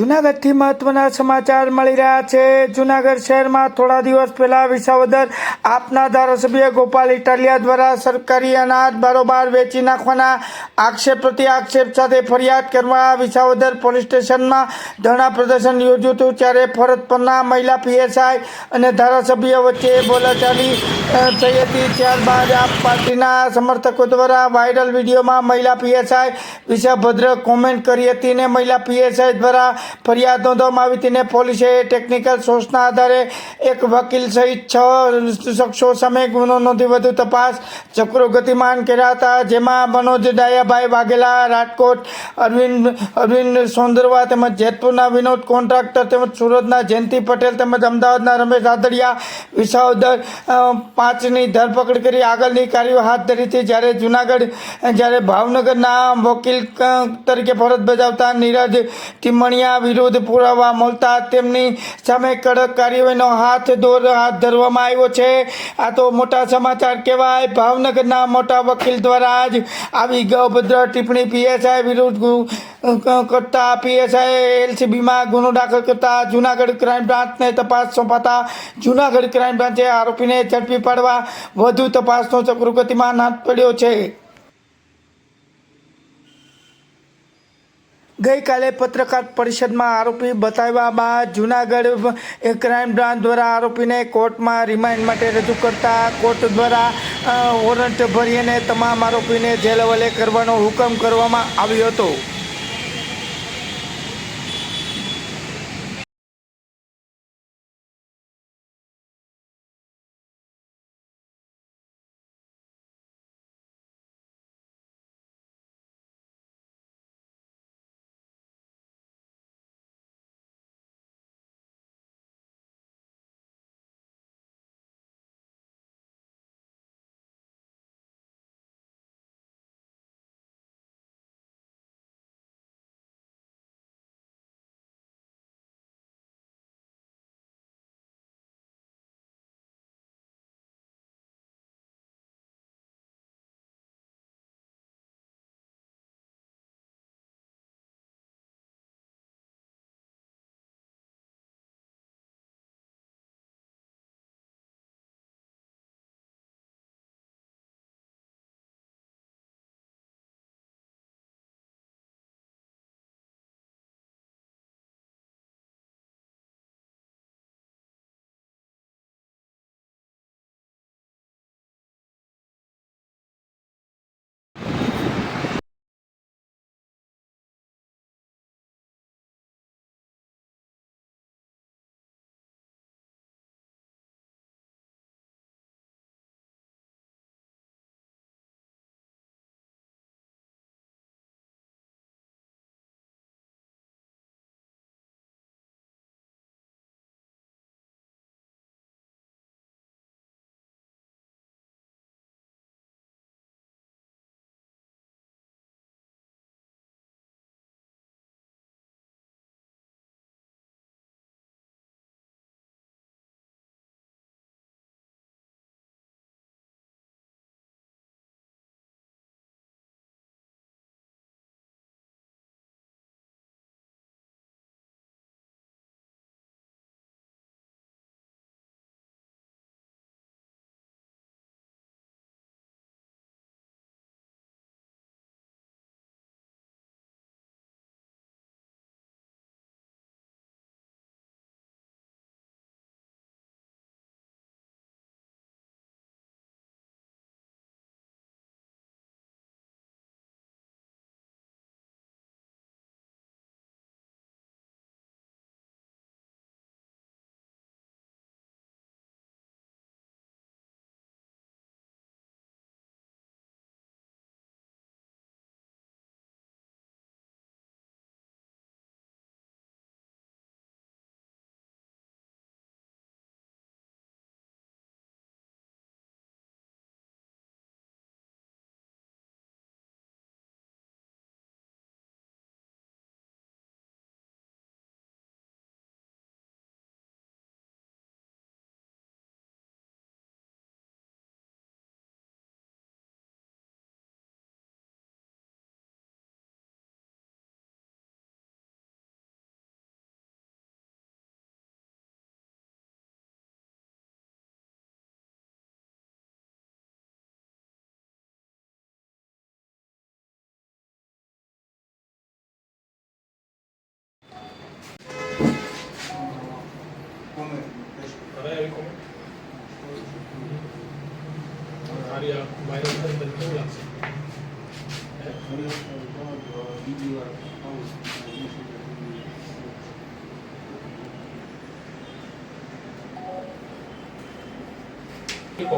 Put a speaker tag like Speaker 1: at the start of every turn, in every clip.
Speaker 1: જુનાગઢથી મહત્વના સમાચાર મળી રહ્યા છે. જુનાગઢ શહેરમાં થોડા દિવસ પહેલા વિસાવદર આપના ધારાસભ્ય ગોપાલ ઇટાલિયા દ્વારા સરકારી અનાજ બારોબાર વેચી નાખવાના આક્ષેપ પ્રતિ આક્ષેપ સાથે ફરિયાદ કરવા વિસાવદર પોલીસ સ્ટેશનમાં ધરણા પ્રદર્શન યોજ્યું હતું ત્યારે ફરજ પરના મહિલા પીએસઆઈ અને ધારાસભ્ય વચ્ચે બોલાચાલી થઈ હતી. ત્યારબાદ આપ પાર્ટીના સમર્થકો દ્વારા વાયરલ વિડીયોમાં મહિલા પીએસઆઈ વિશે ભદ્ર કોમેન્ટ કરી હતી ને મહિલા પીએસઆઈ દ્વારા ફરિયાદ નોંધવામાં આવી હતી ને પોલીસે ટેકનિકલ સોર્સના આધારે એક વકીલ સહિત છ શખ્સો સામે ગુનો નોંધી વધુ તપાસ ચક્રો ગતિમાન કર્યા હતા, જેમાં મનોજ ડાયાભાઈ વાઘેલા, રાજકોટ, અરવિંદ અરવિંદ સોંદરવા તેમજ જેતપુરના વિનોદ કોન્ટ્રાક્ટર તેમજ સુરતના જયંતિ પટેલ તેમજ અમદાવાદના રમેશ આદડિયા વિસાવદર પાંચની ધરપકડ કરી આગળની કાર્યો હાથ ધરી હતી. જ્યારે જુનાગઢ, જ્યારે ભાવનગરના વકીલ તરીકે ફરજ બજાવતા નીરજ ટીમણિયા વિરુદ્ધ પુરાવા મળતા તેમની સામે કડક કાર્યવાહીનો હાથ દોર હાથ ધરવામાં આવ્યો છે. આ તો મોટા સમાચાર કહેવાય. ભાવનગરના મોટા વકીલ દ્વારા જ આવી ગૌભદ્ર ટિપ્પણી પીએસઆઈ વિરુદ્ધ કરતા પીએસઆઈ એલસીબીમાં ગુનો દાખલ કરતા જુનાગઢ ક્રાઇમ બ્રાન્ચને તપાસ સોંપાતા જુનાગઢ ક્રાઇમ બ્રાન્ચે આરોપીને ઝડપી પાડવા વધુ તપાસનો ચક્ર નાથ પડ્યો છે. ગઈકાલે પત્રકાર પરિષદમાં આરોપી બતાવ્યા બાદ જુનાગઢ ક્રાઇમ બ્રાન્ચ દ્વારા આરોપીને કોર્ટમાં રિમાન્ડ માટે રજૂ કરતા કોર્ટ દ્વારા વોરંટ ભરીને તમામ આરોપીને જેલ હવાલે કરવાનો હુકમ કરવામાં આવ્યો હતો.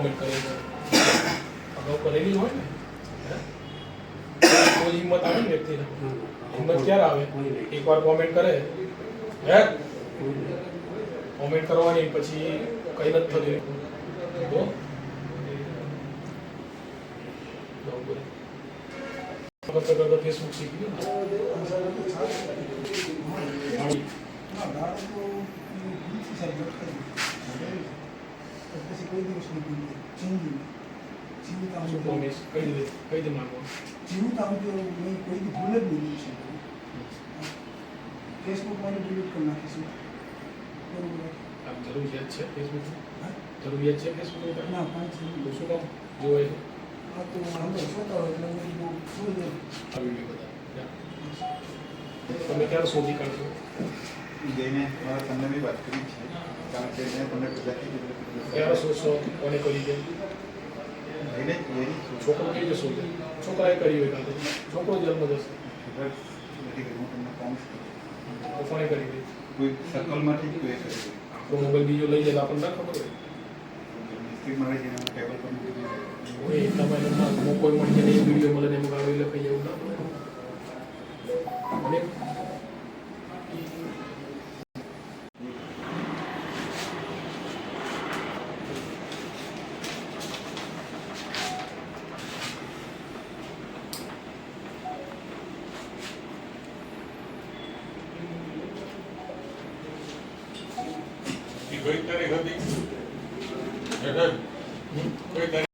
Speaker 2: કોમેન્ટ કરે છે અગાઉ કરેલી હોય ને હે? તો હિંમત આવે ને વ્યક્તિને હિંમત ક્યારે આવે એકવાર કોમેન્ટ કરે હે કોમેન્ટ કરવાની પછી કઈ નથી થતું તો. કરતા કરતા ફેસબુક શીખી ગયું ને. શું promise? કઈ રીતે કઈ રીતે માનવું
Speaker 3: ફેસબુક મારું ડિલીટ કરી નાખીશું બરોબર
Speaker 2: આમ જરૂરિયાત છે ફેસબુક જરૂરિયાત છે ફેસબુક
Speaker 3: ના પાંચ
Speaker 2: તો શું કામ જોવે છે
Speaker 3: આ તો આપણે જોતા હોય એટલે હું કીધું શું છે
Speaker 2: આ વીડિયો બધા તમે ક્યારે શોધી કાઢશો
Speaker 4: જઈને મારા તમને બી વાત કરી છે
Speaker 2: ક્યારે શોધશો કોને કરી
Speaker 4: જઈને
Speaker 2: છોકરો કઈ રીતે છોકરાએ કરી હોય કાલે છોકરો જન્મ જશે કોને કરી હોય
Speaker 4: કોઈ સર્કલમાંથી કોઈ કરી
Speaker 2: મોબાઈલ બીજો લઈ જાય આપણને ના ખબર હોય કોઈ મળી જાય ને એ વીડિયો મળે એમ એટલે કઈ એવું ના મળે
Speaker 5: કઈ તારીખ હતી? કઈ તારીખ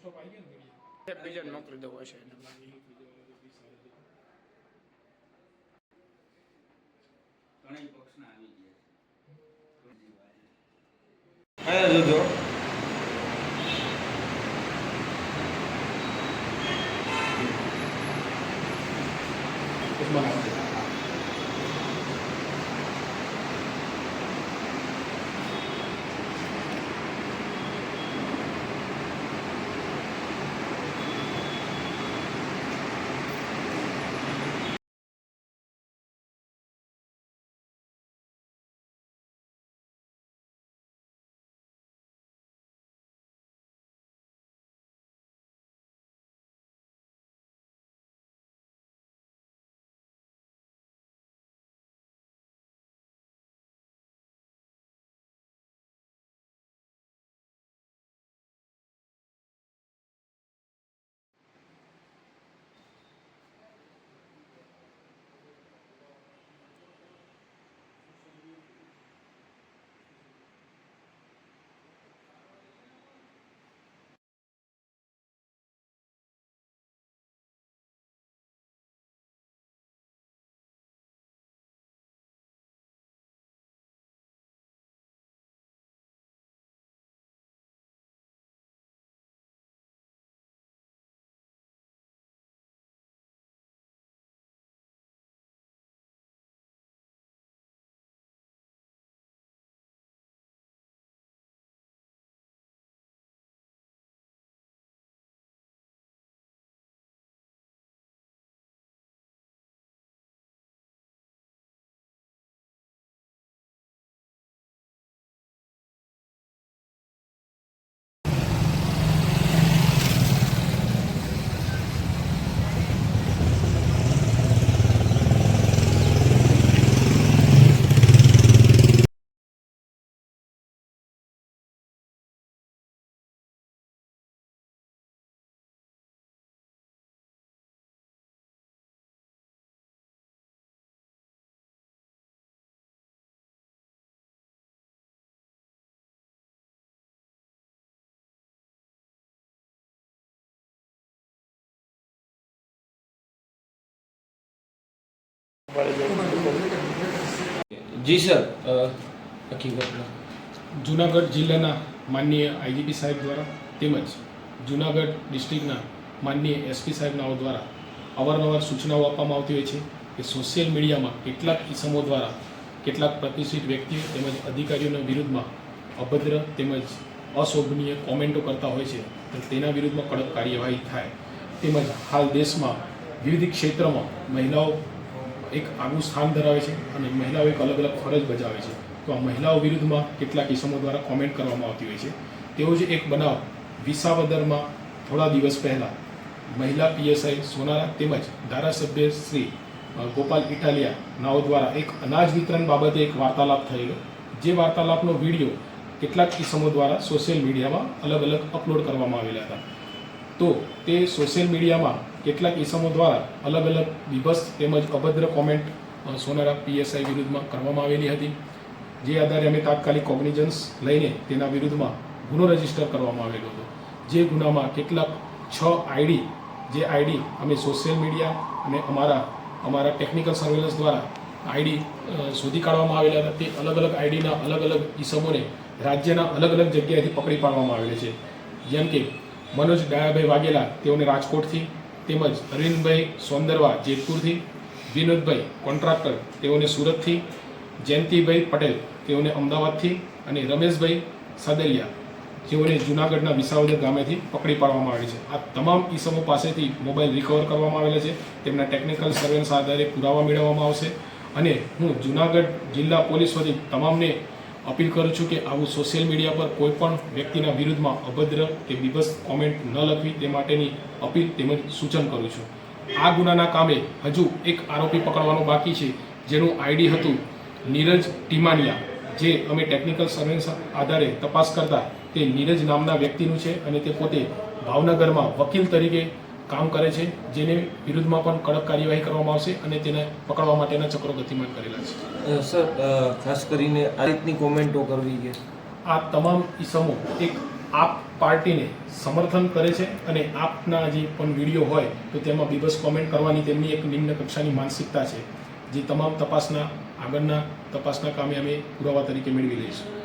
Speaker 5: ઓફ આવી ગયો ને વીડિયો
Speaker 1: બીજાને મોકલી દેવો છે એને
Speaker 6: ત્રણેય પક્ષના આવી ગયા છે.
Speaker 7: જી, સર. હકીકતમાં
Speaker 2: જુનાગઢ જિલ્લાના માનનીય આઈજીપી સાહેબ દ્વારા તેમજ જુનાગઢ ડિસ્ટ્રિક્ટના માનનીય એસપી સાહેબનાઓ દ્વારા અવારનવાર સૂચનાઓ આપવામાં આવતી હોય છે કે સોશિયલ મીડિયામાં કેટલાક ઇસમો દ્વારા કેટલાક પ્રતિષ્ઠિત વ્યક્તિઓ તેમજ અધિકારીઓના વિરુદ્ધમાં અભદ્ર તેમજ અશોભનીય કોમેન્ટો કરતા હોય છે તો તેના વિરુદ્ધમાં કડક કાર્યવાહી થાય. તેમજ હાલ દેશમાં વિવિધ ક્ષેત્રમાં મહિલાઓ એક આગવું સ્થાન ધરાવે છે અને મહિલાઓ એક અલગ અલગ ફરજ બજાવે છે. તો આ મહિલાઓ વિરુદ્ધમાં કેટલાક ઇસમો દ્વારા કોમેન્ટ કરવામાં આવતી હોય છે? તેવો જ એક બનાવ વિસાવદરમાં થોડા દિવસ પહેલાં મહિલા પીએસઆઈ સોનારા તેમજ ધારાસભ્ય શ્રી ગોપાલ ઇટાલિયા નાઓ દ્વારા એક અનાજ વિતરણ બાબતે એક વાર્તાલાપ થયેલો. જે વાર્તાલાપનો વીડિયો કેટલાક કિસ્મો દ્વારા સોશિયલ મીડિયામાં અલગ અલગ અપલોડ કરવામાં આવેલા હતા. તો તે સોશિયલ મીડિયામાં કેટલાક ઇસમો દ્વારા અલગ અલગ વિભસ તેમજ અભદ્ર કોમેન્ટ સોનારા પીએસઆઈ વિરુદ્ધમાં કરવામાં આવેલી હતી. જે આધારે અમે તાત્કાલિક કોગ્નિજન્સ લઈને તેના વિરુદ્ધમાં ગુનો રજિસ્ટર કરવામાં આવેલો હતો. જે ગુનામાં કેટલાક છ આઈડી જે આઈડી અમે સોશિયલ મીડિયા અને અમારા અમારા ટેકનિકલ સર્વેલન્સ દ્વારા આઈડી શોધી કાઢવામાં આવેલા હતા. તે અલગ અલગ આઈડીના અલગ અલગ ઇસમોને રાજ્યના અલગ અલગ જગ્યાએથી પકડી પાડવામાં આવેલા છે. જેમ કે મનોજ ડાયાભાઈ વાઘેલા, તેઓને રાજકોટથી તેમજ અરવિંદભાઈ સોંદરવા જેતપુરથી, વિનોદભાઈ કોન્ટ્રાક્ટર તેઓને સુરતથી, જયંતિભાઈ પટેલ તેઓને અમદાવાદથી અને રમેશભાઈ સાદરિયા જેઓને જૂનાગઢના વિસાવદર ગામેથી પકડી પાડવામાં આવી છે. આ તમામ ઈસમો પાસેથી મોબાઈલ રિકવર કરવામાં આવેલા છે. તેમના ટેકનિકલ સર્વેલન્સ આધારે પુરાવા મેળવવામાં આવશે અને હું જૂનાગઢ જિલ્લા પોલીસ વતી તમામને અપીલ કરું છું કે આવું સોશિયલ મીડિયા પર કોઈ પણ વ્યક્તિના વિરુદ્ધમાં અભદ્ર કે બીભસ કોમેન્ટ ન લખવી તે માટેની અપીલ તેમજ સૂચન કરું છું. આ ગુનાના કામે હજુ એક આરોપી પકડવાનો બાકી છે, જેનું આઈડી હતું નીરજ ટીમાનિયા, જે અમે ટેકનિકલ સર્વેન્સ આધારે તપાસ કરતા તે નીરજ નામના વ્યક્તિનું છે અને તે પોતે ભાવનગરમાં વકીલ તરીકે કામ કરે છે જેને વિરુદ્ધમાં પણ કડક કાર્યવાહી કરવામાં આવશે અને તેને પકડવા માટેના ચક્રો ગતિમાન કરેલા છે.
Speaker 7: સર ખાસ કરીને આ રીતની કોમેન્ટો કરવી કે?
Speaker 2: આ તમામ ઇસમો એક આપ પાર્ટીને સમર્થન કરે છે અને આપના જે પણ વીડિયો હોય તો તેમાં બીબસ કોમેન્ટ કરવાની તેમની એક નિમ્ન કક્ષાની માનસિકતા છે જે તમામ તપાસના આગળના તપાસના કામે અમે પુરાવા તરીકે મેળવી લઈશું.